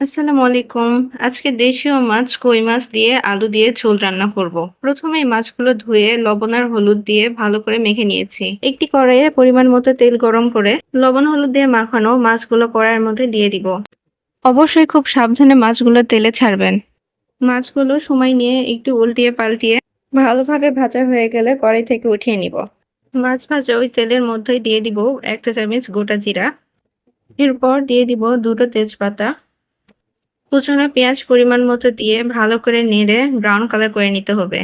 আসসালামু আলাইকুম। আজকে দেশীয় মাছ কই মাছ দিয়ে আলু দিয়ে ঝোল রান্না করব। প্রথমেই মাছগুলো ধুয়ে লবণ আর হলুদ দিয়ে ভালো করে মেখে নিয়েছি। একটি কড়াইয়ে পরিমাণ মতো তেল গরম করে লবণ হলুদ দিয়ে মাখানো মাছগুলো কড়াইয়ের মধ্যে দিয়ে দিব। অবশ্যই খুব সাবধানে মাছগুলো তেলে ছাড়বেন। মাছগুলো সময় নিয়ে একটু উল্টিয়ে পাল্টিয়ে ভালোভাবে ভাজা হয়ে গেলে কড়াই থেকে উঠিয়ে নিব। মাছ ভাজা ওই তেলের মধ্যেই দিয়ে দিব এক চা চামচ গোটা জিরা। এরপর দিয়ে দিব দুটো তেজপাতা কুচনো পেঁয়াজ পরিমাণ মতো দিয়ে ভালো করে নেড়ে ব্রাউন কালার করে নিতে হবে।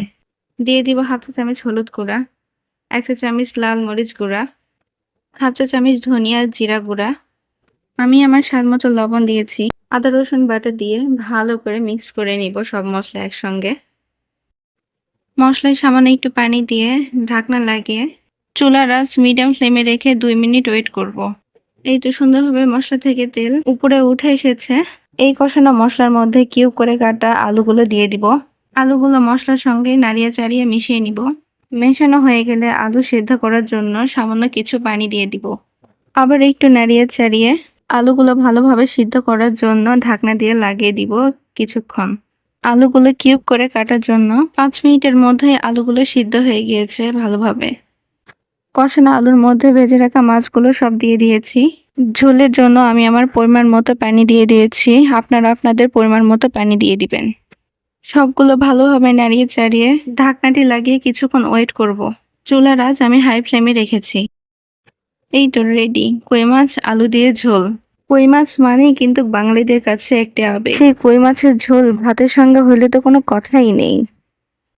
দিয়ে দিব হাফ চা চামচ হলুদ গুঁড়া, এক চা চামচ লাল মরিচ গুঁড়া, হাফ চা চামচ ধনিয়া জিরা গুঁড়া। আমি আমার স্বাদ মতো লবণ দিয়েছি। আদা, রসুন বাটা দিয়ে ভালো করে মিক্সড করে নিব সব মশলা একসঙ্গে। মশলায় সামান্য একটু পানি দিয়ে ঢাকনা লাগিয়ে চুলার আঁচ মিডিয়াম ফ্লেমে রেখে দুই মিনিট ওয়েট করব। এই তো সুন্দরভাবে মশলা থেকে তেল উপরে উঠে এসেছে। এই কষানো মশলার মধ্যে কিউব করে কাটা আলুগুলো দিয়ে দিব। আলুগুলো মশলার সঙ্গে নাড়িয়ে চাড়িয়ে মিশিয়ে নিব। মেশানো হয়ে গেলে আলু সেদ্ধ করার জন্য সামান্য কিছু পানি দিয়ে দিব। আবার একটু নাড়িয়ে চাড়িয়ে আলুগুলো ভালোভাবে সিদ্ধ করার জন্য ঢাকনা দিয়ে লাগিয়ে দিব কিছুক্ষণ। আলুগুলো কিউব করে কাটার জন্য পাঁচ মিনিটের মধ্যে আলুগুলো সিদ্ধ হয়ে গিয়েছে ভালোভাবে। কষানো আলুর মধ্যে ভেজে রাখা মাছগুলো সব দিয়ে দিয়েছি। ঝোলের জন্য আমি আমার পরিমাণ মতো পানি দিয়ে দিয়েছি। আপনারা আপনাদের পরিমাণ মতো পানি দিয়ে দিবেন। সবগুলো ভালোভাবে নাড়িয়ে চাড়িয়ে ঢাকনাটি লাগিয়ে কিছুক্ষণ ওয়েট করব। চুলার আজ আমি হাই ফ্লেমে রেখেছি। এই তো রেডি কই মাছ, আলু দিয়ে ঝোল। কই মাছ মানেই কিন্তু বাঙালিদের কাছে একটি আবেগ। সেই কই মাছের ঝোল ভাতের সঙ্গে হলে তো কোনো কথাই নেই।